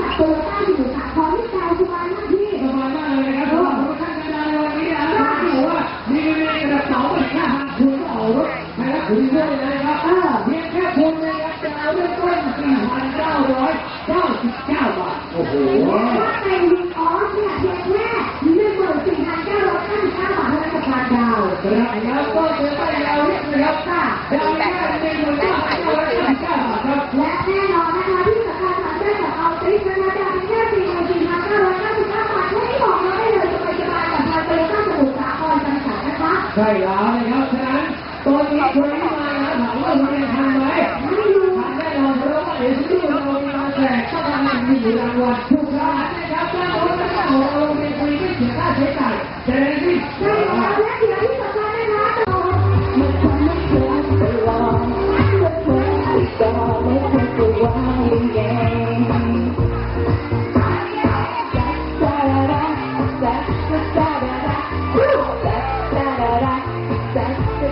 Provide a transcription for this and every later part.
จากโตโยต้าสมุทรสาครที่กลายสบายมากพี่สบายมากเลยนะครับสำหรับโปรโมชั่นการดำเนินวันนี้นะถ้าถือว่ามีเงินกระเป๋าอีกห้าพันคุณก็เอารถไปรับถึงด้วยเลยนะครับเออเพียงแค่คุณนะครับจะเอาเริ่มต้นสี่พันเก้าร้อยเก้าสิบเก้าบาทโอ้โหถ้าเป็นวิออสเนี่ยเพียงแค่หนึ่งหมื่นสี่พันเก้าร้อยเก้าสิบเก้าบาทเท่านั้นกับการดาวน์ครับแล้วก็จะได้ยาวเรียนะครับค่ะดาวแค่หนึ่งหมื่นเก้าพันเก้ายเก้าสิบ ใช่แล้วนะครับฉะนั้นตอนนี้คุณที่มานะถามว่าคุณยังทันไหมไม่รู้ทันแน่นอนเพราะว่าเดี๋ยวที่เรามาแจกก็ทำงานมีรางวัลทุกร้านนะครับถ้าเราไม่ได้ของเราเรียนฟรีไม่เสียค่าใช้จ่ายเจอที่ ขอบ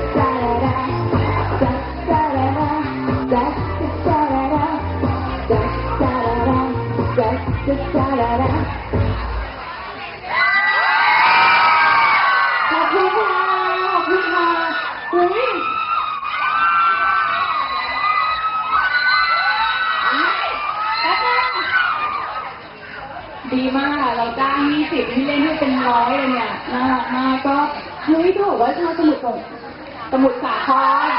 คุณค่ะขอบคุณค่ะอุ้ยดีมากอะเราจ้างยี่สิบที่เล่นให้เป็นร้อยเลยเนี่ยน่ารักมากก็เฮ้ยต้องบอกว่าชาวสมุทรสง สมุทรสาคร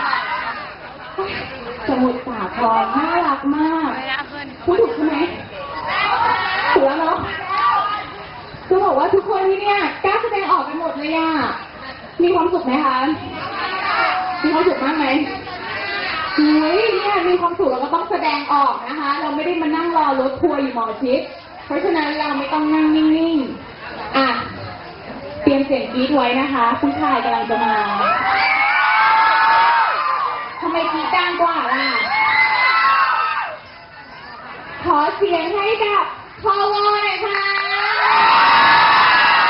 สมุทรสาครน่ารักมากพูดถูกใช่ไหมถูกแล้วเนาะจะบอกว่าทุกคนที่เนี่ยกล้าแสดงออกกันหมดเลยอะ มีความสุขไหมคะ มีความสุขมากไหมเฮ้ยเนี่ยมีความสุขเราก็ต้องแสดงออกนะคะ เราไม่ได้มานั่งรอรถทัวร์อยู่หมอชิด เพราะฉะนั้นเราไม่ต้องนั่งนิ่งๆ อะ เตรียมเสียงกรี๊ดไว้นะคะ ผู้ชายกำลังจะมา ทำไมกรี๊ดดังกว่าล่ะ ขอเสียงให้กับพอวอหน่อยค่ะ